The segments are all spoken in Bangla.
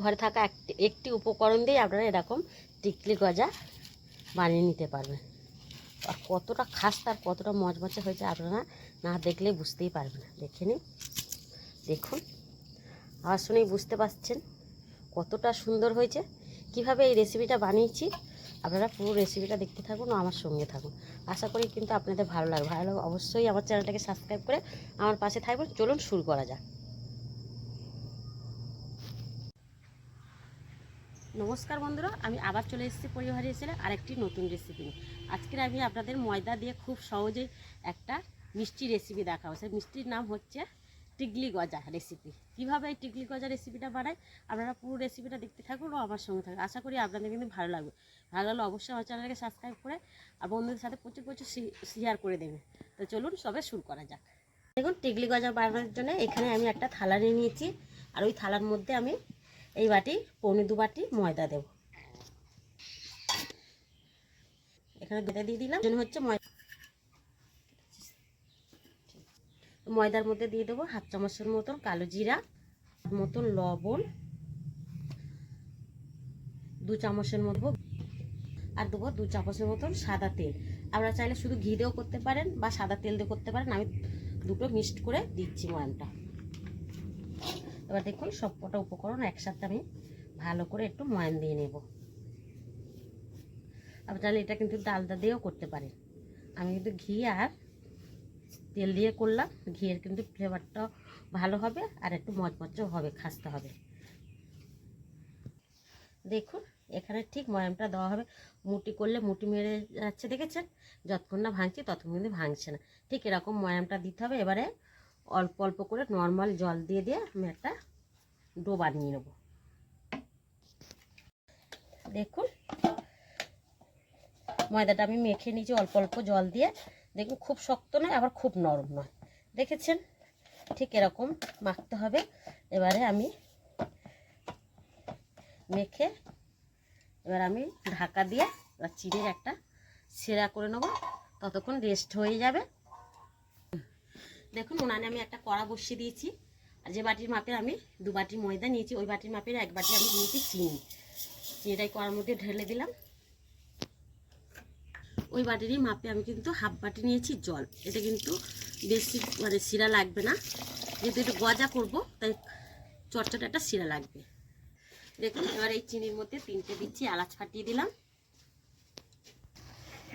ঘরে থাকা একটি একটি উপকরণ দিয়ে আপনারা এরকম টিকলি গজা বানিয়ে নিতে পারবেন। আর কতটা খাস্তা আর কতটা মচমচে হয়েছে আপনারা না দেখলে বুঝতেই পারবেন দেখে নিন। দেখুন। আওয়াজ শুনেই বুঝতে পারছেন কতটা সুন্দর হয়েছে। কীভাবে এই রেসিপিটা বানিয়েছি আপনারা পুরো রেসিপিটা দেখতে থাকুন, আমার সঙ্গে থাকুন। আশা করি কিন্তু আপনাদের ভালো লাগবে। ভালো লাগবে অবশ্যই আমার চ্যানেলটাকে সাবস্ক্রাইব করে আমার পাশে থাকবেন। চলুন শুরু করা যাক। নমস্কার বন্ধুরা, আমি আবার চলে এসেছি পরিবারে এসে আরেকটি নতুন রেসিপি নিয়ে। আজকের আমি আপনাদের ময়দা দিয়ে খুব সহজেই একটা মিষ্টি রেসিপি দেখাবো। সেই মিষ্টির নাম হচ্ছে টিকলি গজা রেসিপি কীভাবে এই টিকলি গজা রেসিপিটা বানাই? আপনারা পুরো রেসিপিটা দেখতে থাকুন ও আমার সঙ্গে থাকুন। আশা করি আপনাদের কিন্তু ভালো লাগবে। ভালো লাগলে অবশ্যই আমার চ্যানেলকে সাবস্ক্রাইব করে আর বন্ধুদের সাথে প্রচুর প্রচুর শেয়ার করে দেবেন। তো চলুন সবে শুরু করা যাক। দেখুন টিকলি গজা বানানোর জন্য এখানে আমি একটা থালা নিয়ে নিয়েছি। আর ওই থালার মধ্যে আমি এই বাটি, পৌনে দু বাটি ময়দা দেব। এখানে দুটা দিয়ে দিলাম। জন্য হচ্ছে ময়দা ময়দার মধ্যে দিয়ে দেবো হাফ চামচের মতন কালো জিরা মতন লবণ, দু চামচের মতো আর দেবো দু চামচের মতন সাদা তেল। আপনারা চাইলে শুধু ঘি দিয়েও করতে পারেন বা সাদা তেল দিয়ে করতে পারেন। আমি দুটো মিক্সড করে দিচ্ছি ময়ামটা এবার দেখুন সব কটা উপকরণ একসাথে আমি ভালো করে একটু ময়ান দিয়ে নেব। আপনি তাহলে এটা কিন্তু ডালদা দিয়েও করতে পারেন। আমি কিন্তু ঘি আর তেল দিয়ে করলাম। ঘিয়ের কিন্তু ফ্লেভারটা ভালো হবে আর একটু মচমচও হবে, খাসতে হবে। দেখুন, এখানে ঠিক ময়ামটা দেওয়া হবে। মুটি করলে মুটি মেরে যাচ্ছে, দেখেছেন? যতক্ষণ না ভাঙছি ততক্ষণ কিন্তু ভাঙছে না। ঠিক এরকম ময়ামটা দিতে হবে। এবারে অল্প অল্প করে নর্মাল জল দিয়ে দিয়ে আমি একটা ডো বানিয়ে নেব। দেখুন, ময়দাটা আমি মেখে নিয়েছি, অল্প অল্প জল দিয়ে। দেখুন, খুব শক্ত নয়, আবার খুব নরম নয়। দেখেছেন? ঠিক এরকম মাখতে হবে। এবারে আমি মেখে, এবার আমি ঢাকা দিয়ে চিনির একটা সেরা করে নেব। ততক্ষণ রেস্ট হয়ে যাবে। দেখুন, উনানে আমি একটা কড়া বসিয়ে দিয়েছি। আর যে বাটির মাপের আমি দু বাটি ময়দা নিয়েছি, ওই বাটির মাপের এক বাটি আমি নিয়েছি চিনি। চিনিটাই কড়ার মধ্যে ঢেলে দিলাম। ওই বাটিরই মাপে আমি কিন্তু হাফ বাটি নিয়েছি জল। এটা কিন্তু বেশি মানে শিরা লাগবে না। যেহেতু একটু গজা করব, তাই চটচট একটা শিরা লাগবে। দেখুন, এবার এই চিনির মধ্যে তিনটে দিচ্ছি এলাচ ফাটিয়ে দিলাম।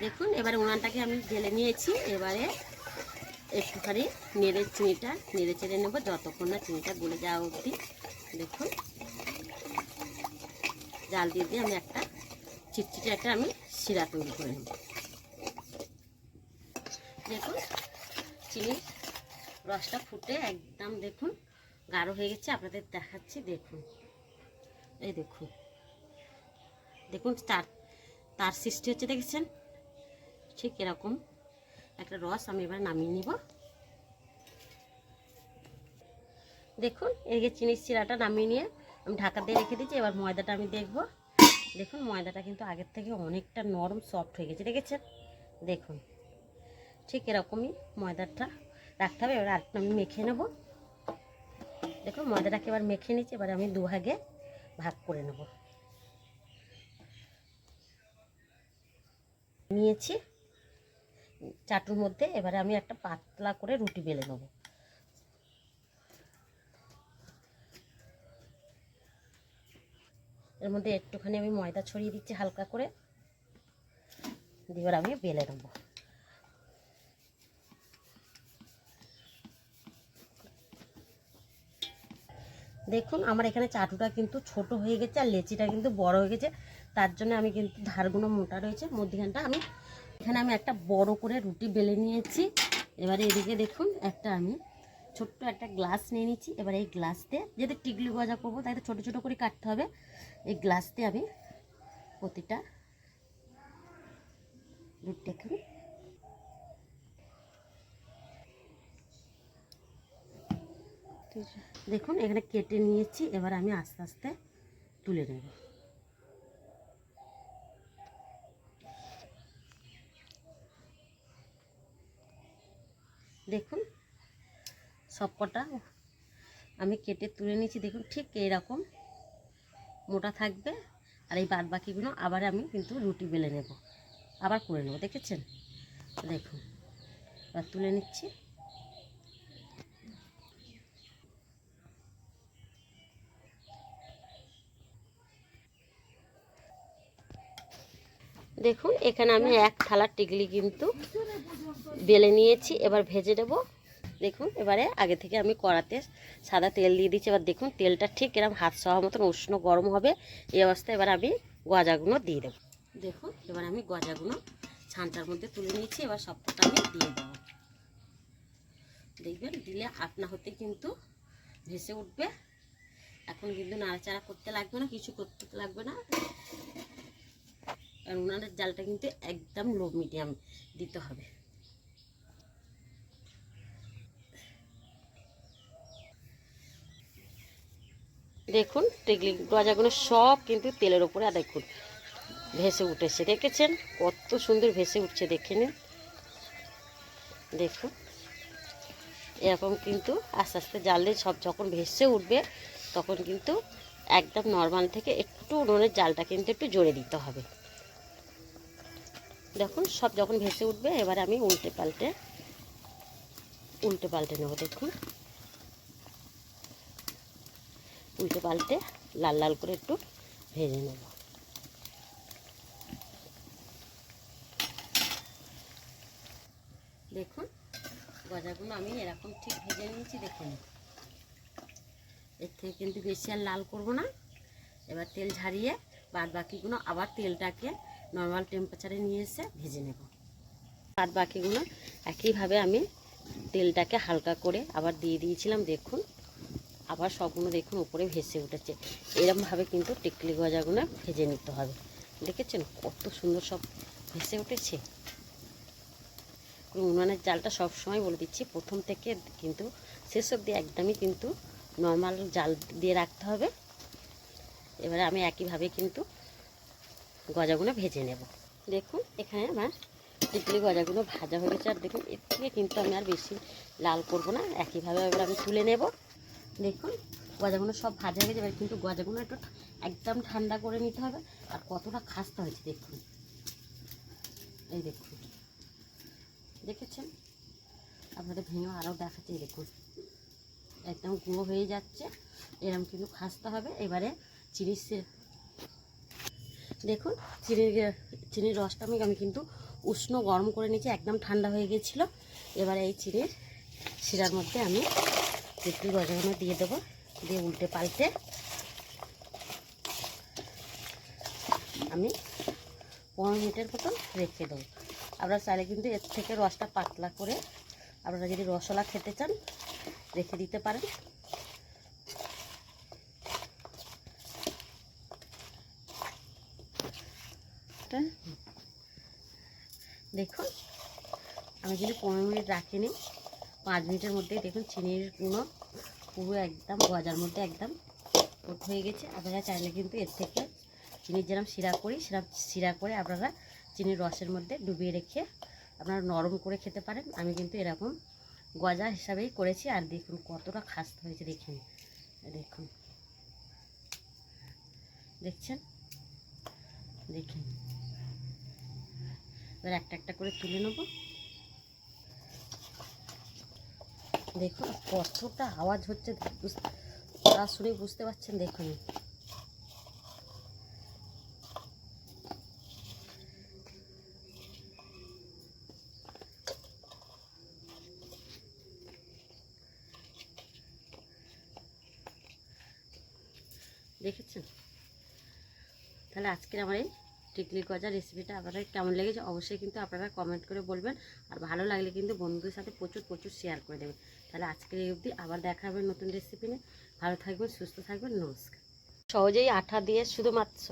দেখুন, এবারে উনানটাকে আমি ঢেলে নিয়েছি। এবারে একটুখানি নেড়ে চিনিটা, নেড়ে চেড়ে নেব, যতক্ষণ না চিনিটা গলে যাওয়া অবধি। দেখুন। জাল দিয়ে দিয়ে আমি একটা চিটচিটে একটা আমি শিরা তৈরি করে নেব। দেখুন, চিনি রসটা ফুটে একদম দেখুন, গাঢ় হয়ে গেছে। আপনাদের দেখাচ্ছি, দেখুন। এই দেখুন। দেখুন, তার তার সৃষ্টি হচ্ছে, দেখেছেন? ঠিক এরকম। একটা রস আমি এবার নামিয়ে নিব। দেখুন যে চিনির শিরাটা নামিয়ে নিয়ে আমি ঢাকা দিয়ে রেখে দিচ্ছি এবার ময়দাটা আমি দেখব। দেখুন, ময়দাটা কিন্তু আগের থেকে অনেকটা নরম সফট হয়ে গেছে, দেখেছেন? দেখুন, ঠিক এরকমই ময়দাটা রাখতে হবে। এবার আরেকটা আমি মেখে নেব। দেখুন, ময়দাটাকে এবার মেখে নিচ্ছি এবার আমি দুভাগে ভাগ করে নেব। নিয়েছি। চাটুর মধ্যে এবারে আমি একটা পাতলা করে রুটি বেলে নেব। এর মধ্যে একটুখানি আমি ময়দা ছড়িয়ে দিচ্ছি হালকা করে। এবার আমি বেলে নেব। দেখুন, আমার এখানে চাটুটা কিন্তু ছোট হয়ে গেছে আর লেচিটা কিন্তু বড় হয়ে গেছে। তার জন্য আমি কিন্তু ধারগুলো মোটা রয়েছে। মধ্যখানটা আমি এখানে আমি একটা বড় করে রুটি বেলে নিয়েছি। এবারে এদিকে দেখুন, একটা আমি ছোট্ট একটা গ্লাস নিয়ে নিচ্ছি। এবার এই গ্লাস দিয়ে যেহেতু টিকলি গজা করব, তাই তো ছোটো ছোটো করে কাটতে হবে। এই গ্লাস দিয়ে আমি প্রতিটা রুটি এখানে দেখুন, এখানে কেটে নিয়েছি। এবার আমি আস্তে আস্তে তুলে নেব। দেখুন, সব কটা আমি কেটে তুলে নিয়েছি। দেখুন, ঠিক এইরকম মোটা থাকবে। আর এই বাদ বাকিগুলো আবার আমি কিন্তু রুটি বেলে নেব। আবার করে নেব, দেখেছেন? দেখুন, এবার তুলে নিচ্ছি। দেখুন, এখানে আমি এক থালার টিকলি কিন্তু বেলে নিয়েছি। এবার ভেজে দেব দেখুন, এবারে আগে থেকে আমি কড়াতে সাদা তেল দিয়ে দিচ্ছি। এবার দেখুন, তেলটা ঠিক এরকম হাত সহ মতন উষ্ণ গরম হবে। এই অবস্থায় এবার আমি গজাগুলো দিয়ে দেবো। দেখুন, এবার আমি গজাগুলো ছানটার মধ্যে তুলে নিয়েছি। এবার সবটা আমি দিয়ে দেবো। দেখবেন, দিলে আপনা হতে কিন্তু ভেসে উঠবে। এখন কিন্তু নাড়াচাড়া করতে লাগবে না, কিছু করতে লাগবে না। আর উনানের জালটা কিন্তু একদম লো মিডিয়াম দিতে হবে। দেখুন, টেকলি গজাগুলো সব কিন্তু তেলের ওপরে আর দেখুন, ভেসে উঠেছে। দেখেছেন? কত সুন্দর ভেসে উঠছে, দেখে নিন। দেখুন, এরকম কিন্তু আস্তে আস্তে জাল সব যখন ভেসে উঠবে, তখন কিন্তু একদম নর্মাল থেকে একটু উনুনের জালটা কিন্তু একটু জোরে দিতে হবে। দেখুন, সব যখন ভেসে উঠবে, এবার আমি উল্টে পাল্টে উল্টে পাল্টে নেব, দেখুন। উল্টে পাল্টে লাল লাল করে একটু ভেজে নেব। দেখুন, গজাগুলো আমি এরকম ঠিক ভেজে নিয়েছি দেখুন এর থেকে কিন্তু বেশি আর লাল করব না। এবার তেল ঝারিয়ে বাদ বাকিগুলো আবার তেলটাকে নর্মাল টেম্পারেচারে নিয়ে এসে ভেজে নেব। বাদ বাকিগুলো একইভাবে আমি তেলটাকে হালকা করে আবার দিয়ে দিয়েছিলাম, দেখুন। আবার সবগুলো দেখুন, উপরে ভেসে উঠেছে। এরমভাবে কিন্তু টিকলি গজাগুলো ভেজে নিতে হবে। দেখেছেন কত সুন্দর সব ভেসে উঠেছে? উনুনের জালটা সব সময় বলে দিচ্ছি, প্রথম থেকে কিন্তু শেষ অবধি একদমই কিন্তু নর্মাল জাল দিয়ে রাখতে হবে। এবারে আমি একইভাবে কিন্তু গজাগুলো ভেজে নেব। দেখুন, এখানে আমার টিকলি গজাগুলো ভাজা হয়ে গেছে। আর দেখুন, এর থেকে কিন্তু আমি আর বেশি লাল করব না। একইভাবে এবার আমি তুলে নেব। দেখুন, গজাগুলো সব ভাজা হয়ে গেছে। এবার কিন্তু গজাগুলো একটু একদম ঠান্ডা করে নিতে হবে। আর কতটা খাস্তা হয়েছে, দেখুন। এই দেখুন। দেখেছেন? আপনাদের ভেঙে আরও দেখাচ্ছে দেখুন। একদম গুঁড়ো হয়ে যাচ্ছে। এরকম কিন্তু খাস্তা হবে। এবারে চিনির সে- দেখুন চিনির চিনির রসটা আমি আমি কিন্তু উষ্ণ গরম করে নিয়েছি, একদম ঠান্ডা হয়ে গিয়েছিল। এবারে এই চিনির শিরার মধ্যে আমি একটু গজাগুলো দিয়ে দেবো, দিয়ে উল্টে পাল্টে আমি পনেরো মিনিটের মতন রেখে দেবো। আপনারা চাইলে কিন্তু এর থেকে রসটা পাতলা করে আপনারা যদি রসলা খেতে চান, রেখে দিতে পারেন তা দেখুন আমি কিন্তু পনেরো মিনিট রাখিনি। পাঁচ মিনিটের মধ্যেই দেখুন চিনির গুঁড়ো পুরো একদম, গজার মধ্যে একদম হয়ে গেছে। আপনারা চাইলে কিন্তু এর থেকে চিনির যেরকম শিরা করি, সেরকম শিরা করে আপনারা চিনির রসের মধ্যে ডুবিয়ে রেখে আপনারা নরম করে খেতে পারেন। আমি কিন্তু এরকম গজা হিসাবেই করেছি। আর দেখুন কতটা খাস্তা হয়েছে, দেখুন। দেখুন। দেখছেন? দেখুন। এবার একটা একটা করে তুলে নেব। দেখুন কতটা আওয়াজ হচ্ছে আওয়াজ শুনে বুঝতে পারছেন দেখুন। দেখেছেন? তাহলে আজকের আমার এই টিকলি গজা রেসিপিটা আপনাদের কেমন লেগেছে অবশ্যই কিন্তু আপনারা কমেন্ট করে বলবেন। আর ভালো লাগলে কিন্তু বন্ধুদের সাথে প্রচুর প্রচুর শেয়ার করে দেবেন। তাহলে আজকের এই অবধি আবার দেখা হবে নতুন রেসিপি নিয়ে। ভালো থাকবেন, সুস্থ থাকবেন, নমস্কার। সহজেই আঠা দিয়ে শুধুমাত্র